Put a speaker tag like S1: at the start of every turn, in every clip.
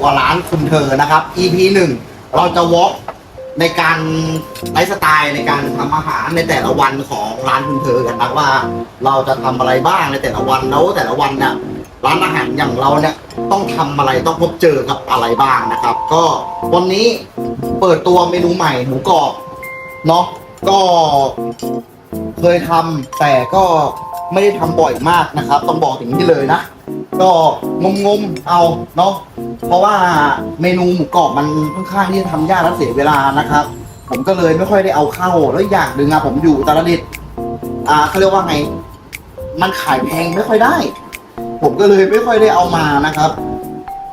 S1: ตัวร้านคุณเธอนะครับ EP หนึ่งเราจะวอล์กในการไลฟ์สไตล์ในการทำอาหารในแต่ละวันของร้านคุณเธอกันนะว่า เราจะทำอะไรบ้างในแต่ละวันแล้วแต่ละวันเนี่ยร้านอาหารอย่างเราเนี่ยต้องทำอะไรต้องพบเจอกับอะไรบ้างนะครับ ก็วันนี้เปิดตัวเมนูใหม่หมูกรอบเนาะก็ เคยทำแต่ก็ไม่ได้ทำบ่อยมากนะครับ ต้องบอกอย่างนี้เลยนะ ก็งมงมๆเอาเนาะเพราะว่าเมนูหมูกรอบมันค่อนข้างที่จะทำยากและเสียเวลานะครับ ผมก็เลยไม่ค่อยได้เอาเข้าแล้วอีกอย่างหนึ่งอะผมอยู่อุตรดิตถ์อ่าเขาเรียกว่าไง มันขายแพงไม่ค่อยได้ ผมก็เลยไม่ค่อยได้เอามานะครับ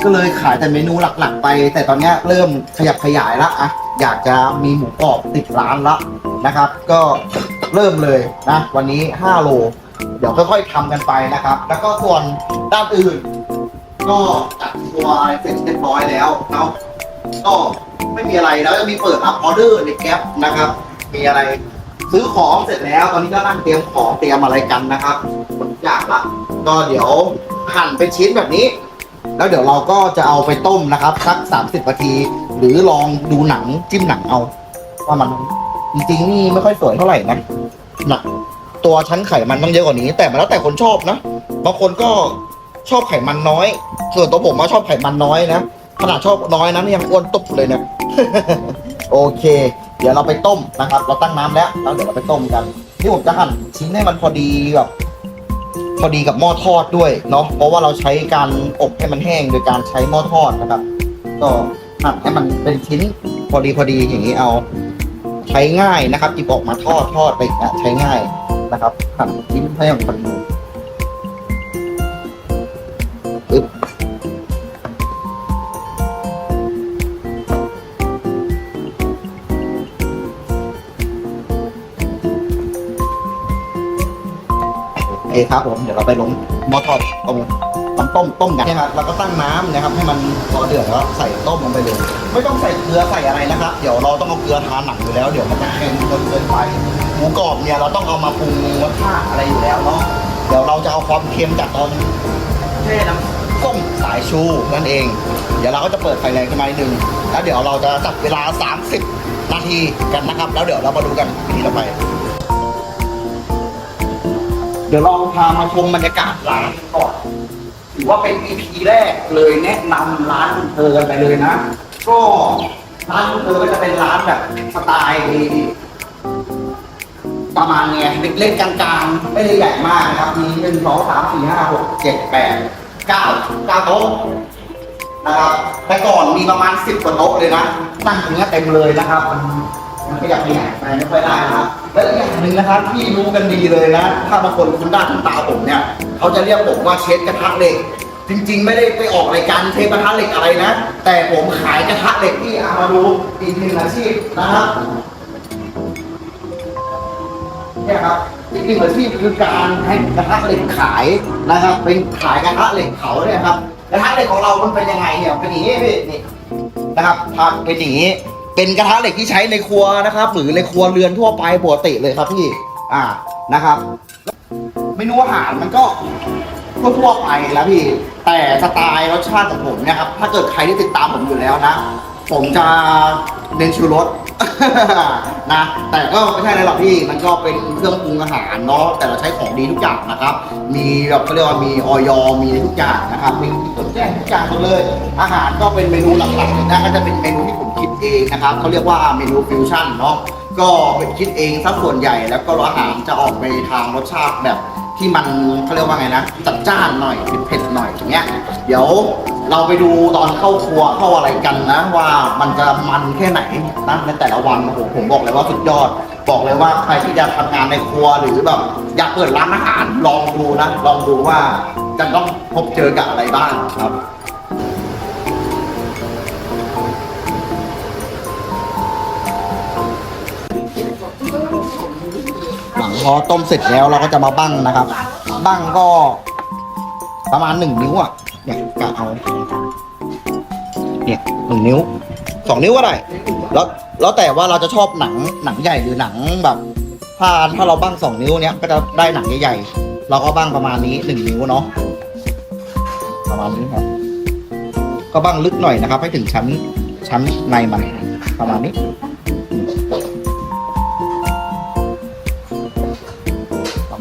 S1: ก็เลยขายแต่เมนูหลักๆ ไป แต่ตอนเนี้ยเริ่มขยับขยายละอะอยากจะมีหมูกรอบติดร้านละนะครับ ก็เริ่มเลยนะ วันนี้ 5 โล เดี๋ยวค่อยๆทำกันไปนะครับ แล้วก็ส่วน ด้านอื่น ก็จัดตัวเสร็จเรียบร้อยแล้วเนาะก็ไม่มีอะไรแล้วจะมีเปิดรับออเดอร์ในแก๊ปนะครับ มีอะไรซื้อของเสร็จแล้ว ตอนนี้ก็นั่งเตรียมของเตรียมอะไรกันนะครับหมดอย่างละก็เดี๋ยวหั่นเป็นชิ้นแบบนี้ แล้วเดี๋ยวเราก็จะเอาไปต้มนะครับสัก 30นาที หรือลองดูหนังจิ้มหนังเอา ว่ามันจริงๆนี่ไม่ค่อยสวยเท่าไหร่นะหนักตัวชั้นไขมันต้องเยอะกว่านี้ แต่มันแล้วแต่คนชอบนะบางคนก็ ชอบไขมันน้อย ส่วนตัวผมว่าชอบไขมันน้อยนะขนาดชอบน้อยนะนี่ยังอ้วนตุบเลยเนี่ย โอเค เดี๋ยวเราไปต้มนะครับ เราตั้งน้ำแล้วแล้วเดี๋ยวเราไปต้มกันนี่ผมจะหั่นชิ้นให้มันพอดีแบบพอดีกับหม้อทอดด้วยเนาะเพราะว่าเราใช้การอบให้มันแห้งโดยการใช้หม้อทอดนะครับ ก็หั่นให้มันเป็นชิ้นพอดีพอดีอย่างนี้เอา ใช้ง่ายนะครับหยิบออกมาทอดทอดไปอย่างเงี้ยใช้ง่ายนะครับหั่นชิ้นให้มันพอดี ครับผม เดี๋ยวเราไปลงหม้อทอดตรงน้ำต้มต้มกันนะครับเราก็ตั้งน้ำนะครับ ให้มันพอเดือดแล้วใส่ต้มลงไปเลย ไม่ต้องใส่เกลือใส่อะไรนะครับ เดี๋ยวเราต้องเอาเกลือทาหนังอยู่แล้ว เดี๋ยวมันจะเค็มจนเกินไปหมูกรอบเนี่ยเราต้องเอามาปรุงรสชาติอะไรอยู่แล้วเนาะ เดี๋ยวเราจะเอาความเค็มจากตอนแช่น้ำส้มสายชูนั่นเอง เดี๋ยวเราก็จะเปิดไฟแรงขึ้นมานิดนึงแล้วเดี๋ยวเราจะจับเวลา 30 นาทีกันนะครับ แล้วเดี๋ยวเรามาดูกันทีละไป เดี๋ยวเราพามาชมบรรยากาศร้านก่อนถือว่าเป็น EP แรกเลยแนะนำร้านคุณเธอกันไปเลยนะ ก็ร้านคุณเธอก็จะเป็นร้านแบบสไตล์ประมาณเนี้ยเล็กๆกลางๆ ไม่ได้ใหญ่มากครับ มีหนึ่งสองสามสี่ห้าหกเจ็ดแปดเก้าเก้าโต๊ะนะครับแต่ก่อนมีประมาณสิบกว่าโต๊ะเลยนะนั่งตรงเนี้ยเต็มเลยนะครับมันมันก็อยากขยายไปไม่ค่อยได้นะครับ และอีกอย่างหนึ่งนะครับที่รู้กันดีเลยนะ ถ้าบางคนคุณด้านตาผมเนี่ยเขาจะเรียกผมว่าเชฟกระทะเหล็ก จริงๆ ไม่ได้ไปออกรายการเชฟกระทะเหล็กอะไรนะ แต่ผมขายกระทะเหล็กที่เอามาดูอีกหนึ่งอาชีพนะครับเนี่ยครับอีกหนึ่งอาชีพคือการให้กระทะเหล็กขายนะครับ เป็นขายกระทะเหล็กเขาเนี่ยครับกระทะเหล็กของเรามันเป็นยังไงเนี่ยเป็นอย่างนี้พี่นี่นะครับทำเป็นอย่างนี้ เป็นกระทะเหล็กที่ใช้ในครัวนะครับ หรือในครัวเรือนทั่วไปปกติเลยครับพี่ อ่านะครับเมนูอาหารมันก็ทั่วๆไปแล้วพี่ แต่สไตล์รสชาติของผมเนี่ยครับ ถ้าเกิดใครที่ติดตามผมอยู่แล้วนะ ผมจะเน้นชูรสนะ แต่ก็ไม่ใช่อะไรหรอกพี่ มันก็เป็นเครื่องปรุงอาหารเนาะ แต่เราใช้ของดีทุกอย่างนะครับ มีแบบเขาเรียกว่ามีออยมีทุกอย่างนะครับ มีที่จดแจ้งทุกอย่างหมดเลย อาหารก็เป็นเมนูหลักๆนะก็จะเป็นเมนูที่ผม เองนะครับเขาเรียกว่าเมนูฟิวชั่นเนาะก็เป็นคิดเองซะส่วนใหญ่แล้วก็อาหารจะออกไปทางรสชาติแบบที่มันเขาเรียกว่าไงนะจัดจ้านหน่อยเผ็ดๆหน่อยอย่างเงี้ยเดี๋ยวเราไปดูตอนเข้าครัวเข้าอะไรกันนะ ว่ามันจะมันแค่ไหนนะในแต่ละวันโอ้โหผมบอกเลยว่าสุดยอด บอกเลยว่าใครที่จะทำงานในครัวหรือแบบอยากเปิดร้านอาหารลองดูนะ ลองดูว่าจะต้องพบเจอกับอะไรบ้างครับ อต้มเสร็จแล้วเราก็จะมาบั้งนะครับ บั้งก็ประมาณหนึ่งนิ้วอะ เนี่ยกะเอา เนี่ยหนึ่งนิ้วสองนิ้วก็ได้แล้วแล้วแต่ว่าเราจะชอบหนังหนังใหญ่หรือหนังแบบถ้าถ้าเราบั้งสองนิ้วเนี้ยก็จะได้หนังใหญ่ๆเราก็บั้งประมาณนี้หนึ่งนิ้วเนาะประมาณนี้ครับ ก็ก็บ้งลึกหน่อยนะครับ ให้ถึงชั้นชั้นในมันประมาณนี้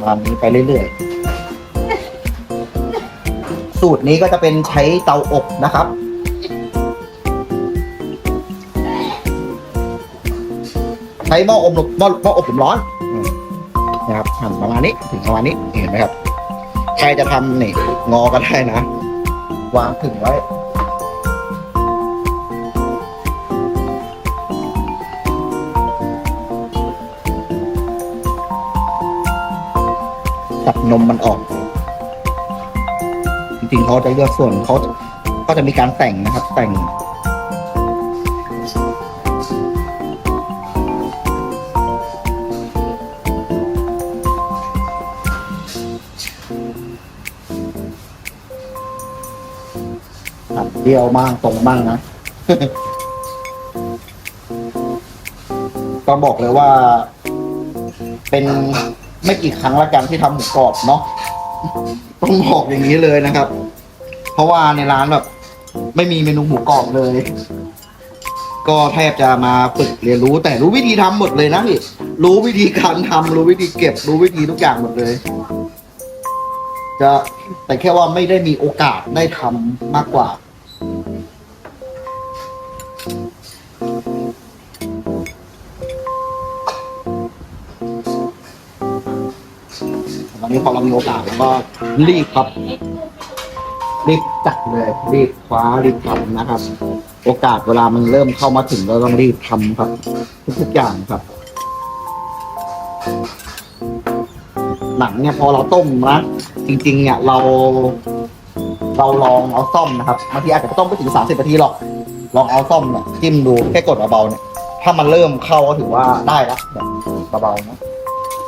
S1: ประมาณนี้ไปเรื่อยๆ สูตรนี้ก็จะเป็นใช้เตาอบนะครับ ใช้หม้ออบลมหม้อหม้ออบลมร้อนนะครับหั่นประมาณนี้ถึงประมาณนี้เห็นไหมครับ ใครจะทำนี่งอก็ได้นะ วางถึงไว้ ตัดนมมันออก จริงๆเขาจะเลือกส่วนเขาก็จะมีการแต่งนะครับ แต่ง ตัดเดียวบ้างตรงบ้างนะ ก็บอกเลยว่าเป็น ไม่กี่ครั้งละกันที่ทำหมูกรอบเนาะต้องบอกอย่างนี้เลยนะครับ เพราะว่าในร้านแบบ ไม่มีเมนูหมูกรอบเลย ก็แทบจะมาฝึกเรียนรู้ แต่รู้วิธีทำหมดเลยนะพี่รู้วิธีการทำรู้วิธีเก็บ รู้วิธีทุกอย่างหมดเลย จะแต่แค่ว่าไม่ได้มีโอกาสได้ทำมากกว่า นนี้พอเรามีโอกาสเราก็รีบครับรีบจัดเลยรีบคว้ารีบทำนะครับ โอกาสเวลามันเริ่มเข้ามาถึงเราต้องรีบทำครับ ทุกๆอย่างครับ หนังเนี่ยพอเราต้มนะจริง ๆ เนี่ยเราเราลองเอาซ่อมนะครับบางทีอาจจะต้มไม่ถึงสามสิบนาทีหรอก ลองเอาซ่อมเนี่ยจิ้มดูแค่กดเบาๆเนี่ย ถ้ามันเริ่มเข้าก็ถือว่าได้ล้วแบบเบาๆนะ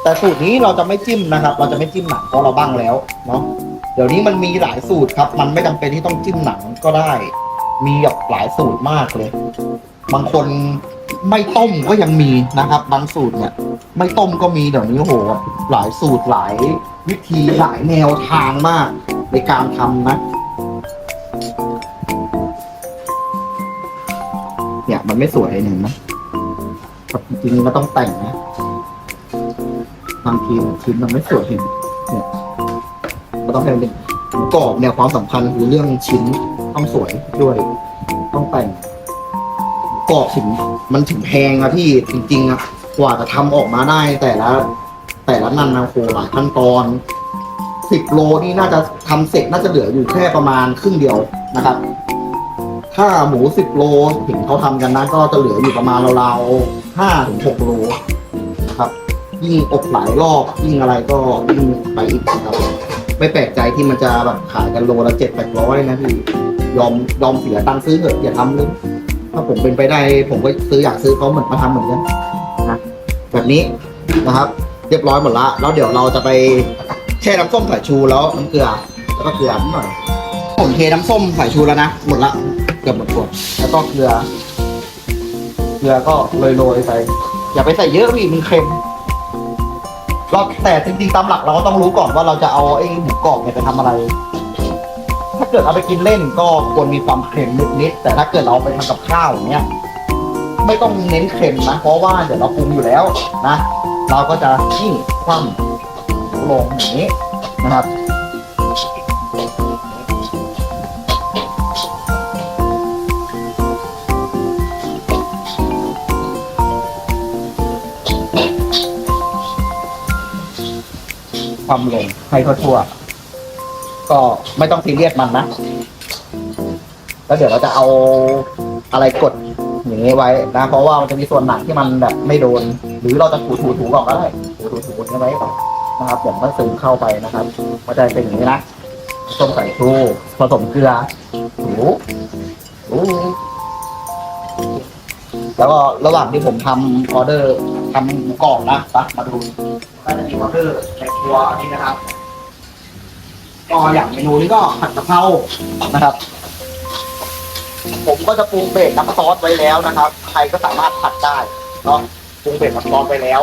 S1: แต่สูตรนี้เราจะไม่จิ้มนะครับ เราจะไม่จิ้มหนังเพราะเราบ้างแล้วเนาะเดี๋ยวนี้มันมีหลายสูตรครับ มันไม่จำเป็นที่ต้องจิ้มหนังก็ได้ มีแบบหลายสูตรมากเลย บางคนไม่ต้มก็ยังมีนะครับ บางสูตรเนี่ย ไม่ต้มก็มีเดี๋ยวนี้โห หลายสูตรหลายวิธีหลายแนวทางมากในการทำนะ เนี่ยมันไม่สวยเห็นไหมครับจริงๆมันต้องแต่งนะ บางทีชิ้นมันไม่สวยเห็นเนี่ยมันต้องให้เป็นหูกรอบเนี่ยความสำคัญคือเรื่องชิ้นต้องสวยด้วย ต้องแต่งกรอบถึงมันถึงแพงอะพี่จริงๆอะกว่าจะทำออกมาได้ แต่ละ แต่ละนันนะโหหลายขั้นตอนสิบโลนี่น่าจะทำเสร็จน่าจะเหลืออยู่แค่ประมาณครึ่งเดียวนะครับ ถ้าหมูสิบโลถึงเขาทำกันนะก็จะเหลืออยู่ประมาณราวๆห้าถึงหกโล ยิ่งอบหลายรอบยิ่งอะไรก็ยิ่งไปอีกนะครับ ไม่แปลกใจที่มันจะแบบขายกันโลละเจ็ดแปดร้อยนะพี่ยอมยอมเสียตังค์ซื้อเถอะอย่าทำเลยถ้าผมเป็นไปได้ ผมก็ซื้ออยากซื้อเขาเหมือนมาทำเหมือนกันนะแบบนี้นะครับ เรียบร้อยหมดละแล้วเดี๋ยวเราจะไปแช่น้ำส้มสายชูแล้วน้ำเกลือแล้วก็เกลือนิดหน่อย ผมเทน้ำส้มสายชูแล้วนะหมดละเกือบหมดขวดแล้วก็เกลือเกลือก็โรยๆไป อย่าไปใส่เยอะพี่มันเค็ม เราแต่จริงๆตามหลักเราก็ต้องรู้ก่อนว่าเราจะเอาไอ้หมูกรอบเนี่ยไปทำอะไร ถ้าเกิดเอาไปกินเล่นก็ควรมีความเค็มนิดๆแต่ถ้าเกิดเราเอาไปทำกับข้าวอย่างเนี้ยไม่ต้องเน้นเค็มนะ เพราะว่าเดี๋ยวเราปรุงอยู่แล้วนะ เราก็จะนี่คว่ำลงอย่างนี้นะครับ ความลงให้ทั่วๆก็ไม่ต้องซีเรียสมันนะ แล้วเดี๋ยวเราจะเอาอะไรกดอย่างนี้ไว้นะ เพราะว่ามันจะมีส่วนหนักที่มันแบบไม่โดน หรือเราจะถูถูถูก่อนก็ได้ถูถูถูนี้ไว้ก่อนนะครับเดี๋ยวมันซึมเข้าไปนะครับมันจะเป็นอย่างนี้นะส้มใส่ชูผสมเกลือถูถูแล้วก็ระหว่างที่ผมทำออเดอร์ทำหมูกรอบนะปะมาดูก็จะมีออเดอร์ใน ครัวนี่นะครับ ก็อย่างเมนูนี้ก็ผัดกะเพรานะครับ ผมก็จะปรุงเบรกน้ำซอสไว้แล้วนะครับ ใครก็สามารถผัดได้เนาะปรุงเบรกน้ำซอสไว้แล้ว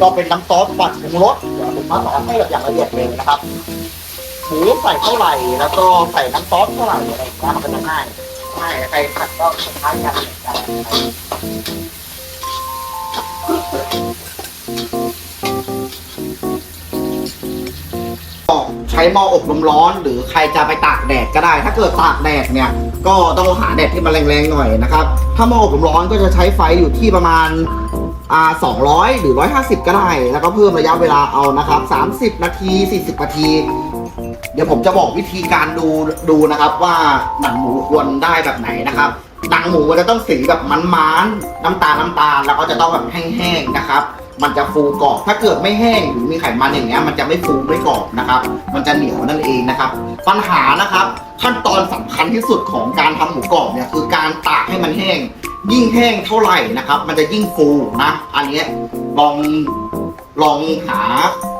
S1: ก็เป็นน้ำซอสผัดปรุงรสเดี๋ยวผมมาสอนให้แบบอย่างละเอียดเลยนะครับหมูใส่เท่าไหร่แล้วก็ใส่น้ำซอสเท่าไหร่อะไรอย่างเงี้มันจะง่ายใช่ใครผัดก็คล้ายกัน ช้หม้ออบลมร้อน หรือใครจะไปตากแดดก็ได้ ถ้าเกิดตากแดดเนี่ยก็ต้องหาแดดที่มันแรงๆหน่อยนะครับ ถ้าหม้ออบลมร้อนก็จะใช้ไฟอยู่ที่ประมาณอ่า200 หรือ 150 ก็ได้ แล้วก็เพิ่มระยะเวลาเอานะครับ 30 นาที 40 นาที เดี๋ยวผมจะบอกวิธีการดูดูนะครับว่าหนังหมูควรได้แบบไหนนะครับหนังหมูมันจะต้องสีแบบมันๆน้ำตาลน้ำตาลแล้วก็จะต้องแบบแห้งๆนะครับ มันจะฟูกรอบ ถ้าเกิดไม่แห้งหรือมีไขมันอย่างเงี้ยมันจะไม่ฟูไม่กรอบนะครับ มันจะเหนียวนั่นเองนะครับ ปัญหานะครับ ขั้นตอนสำคัญที่สุดของการทำหมูกรอบเนี่ยคือการตากให้มันแห้ง ยิ่งแห้งเท่าไหร่นะครับ มันจะยิ่งฟูนะอันนี้ลองลองหา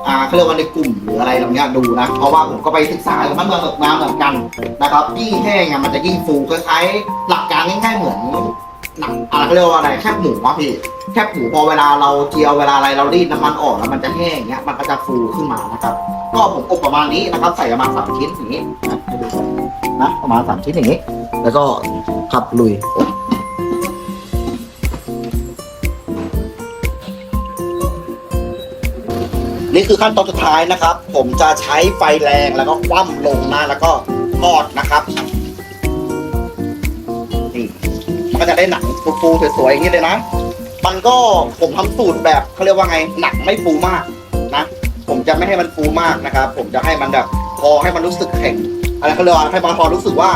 S1: อ่าเขาเรียกว่าในกลุ่มหรืออะไรแบบเนี้ยดูนะ เพราะว่าผมก็ไปศึกษามาเมืองมาเหมือนกันนะครับยิ่งแห้งอะมันจะยิ่งฟูคล้ายๆหลักการง่ายๆเหมือน หนังอะไรเขาเรียกว่าอะไรแคบหมูวะพี่แคบหมูพอเวลาเราเจียวเวลาอะไรเรารีดน้ำมันออกแล้วมันจะแห้งอย่างเงี้ยมันก็จะฟูขึ้นมานะครับ ก็ผมอบประมาณนี้นะครับ ใส่ประมาณสามชิ้นอย่างนี้นะให้ดูก่อนนะประมาณสามชิ้นอย่างนี้ แล้วก็ขับลุยนี่คือขั้นตอนสุดท้ายนะครับ ผมจะใช้ไฟแรงแล้วก็คว่ำลงนะแล้วก็ทอดนะครับ ก็จะได้หนังฟูๆสวยๆอย่างนี้เลยนะ มันก็ผมทำสูตรแบบเขาเรียกว่าไงหนังไม่ฟูมากนะ ผมจะไม่ให้มันฟูมากนะครับ ผมจะให้มันแบบพอให้มันรู้สึกแข็งอะไรเขาเรียกว่าให้มันพอรู้สึกว่า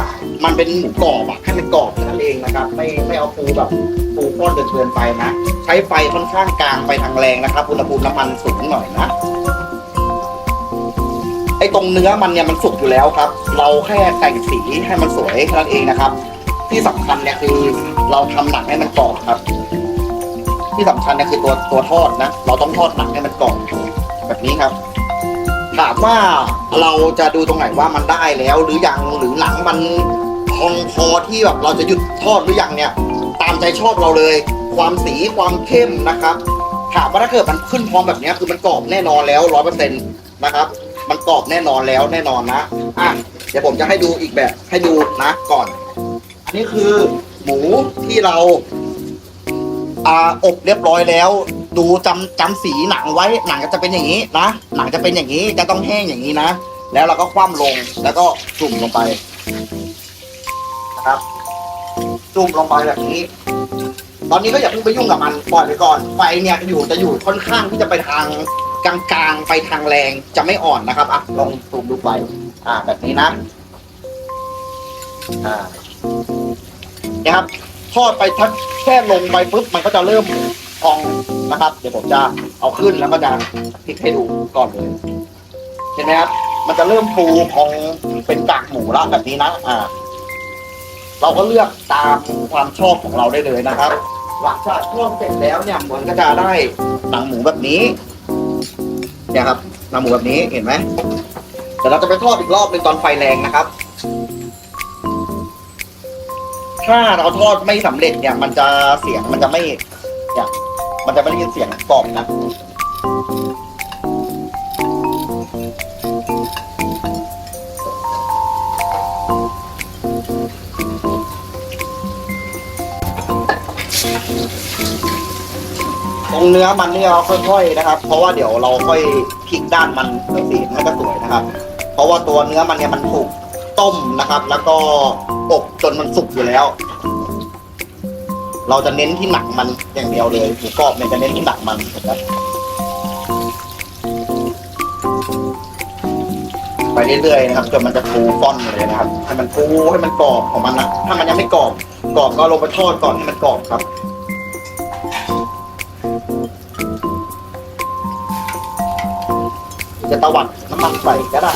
S1: มันเป็นหมูกรอบอะให้มันกรอบนั่นเองนะครับ ไม่ไม่เอาฟูแบบฟูข้นจนเกินไปนะ ใช้ไฟค่อนข้างกลางไปทางแรงนะครับอุณหภูมิน้ำมันสูงหน่อยนะไอ้ตรงเนื้อมันเนี่ยมันสุกอยู่แล้วครับ เราแค่แต่งสีให้มันสวยแค่นั้นเองนะครับ ที่สำคัญเนี่ยคือเราทำหนังให้มันกรอบครับ ที่สำคัญเนี่ยคือตัวตัวทอดนะ เราต้องทอดหนังให้มันกรอบแบบนี้ครับ ถามว่าเราจะดูตรงไหนว่ามันได้แล้ว หรือยังหรือหนังมันพองพอที่แบบเราจะหยุดทอดหรือยังเนี่ย ตามใจชอบเราเลย ความสีความเข้มนะครับ ถามว่าถ้าเกิดมันขึ้นพร้อมแบบนี้คือมันกรอบแน่นอนแล้วร้อยเปอร์เซ็นต์นะครับ มันกรอบแน่นอนแล้วแน่นอนนะอะเดี๋ยวผมจะให้ดูอีกแบบให้ดูนะก่อน นนี้คือหมูที่เราอ่าอบเรียบร้อยแล้ว ดูจำจำสีหนังไว้ หนังก็จะเป็นอย่างนี้นะ หนังจะเป็นอย่างนี้ จะต้องแห้งอย่างนี้นะ แล้วเราก็คว่ำลง แล้วก็จุ่มลงไปนะครับ จุ่มลงไปแบบนี้ ตอนนี้ก็อย่าเพิ่งไปยุ่งกับมัน ปล่อยไปก่อน ไฟเนี่ยอยู่จะอยู่ค่อนข้างที่จะไปทางกลางๆ ไปทางแรง จะไม่อ่อนนะครับ อะ ลองซูมดูไฟอ่า แบบนี้นะ อ่า นี่ยครับ ทอดไปทักแค่ลงไปปุ๊บมันก็จะเริ่มพองนะครับ เดี๋ยวผมจะเอาขึ้นแล้วก็จะพลิกให้ดูก่อนเลยเห็นไหมครับ มันจะเริ่มฟูพองเป็นกากหมูละแบบนี้นะอ่า เราก็เลือกตามความชอบของเราได้เลยนะครับ หลังจากทอดเสร็จแล้วเนี่ยมันก็จะได้หนังหมูแบบนี้เนี่ยครับหนังหมูแบบนี้เห็นไหมเดี๋ยวเราจะไปทอดอีกรอบหนึ่งตอนไฟแรงนะครับ ถ้าเราทอดไม่สำเร็จเนี่ย มันจะเสียงมันจะไม่เนี่ยมันจะไม่ได้ยินเสียงกรอบนะตรงเนื้อมันเนี่ยเราค่อยๆนะครับ เพราะว่าเดี๋ยวเราค่อยพลิกด้านมันสีมันก็สวยนะครับ เพราะว่าตัวเนื้อมันเนี่ยมันถูกต้มนะครับ แล้วก็ อบจนมันสุกอยู่แล้ว เราจะเน้นที่หนังมันอย่างเดียวเลยหมูกรอบเนี่ยจะเน้นที่หนังมันนะครับไปเรื่อยๆนะครับจนมันจะฟูฟ่อนเลยนะครับให้มันฟูให้มันกรอบของมันนะถ้ามันยังไม่กรอบกรอบก็ลงไปทอดก่อนให้มันกรอบครับจะตะวัดน้ำมันใส่ก็ได้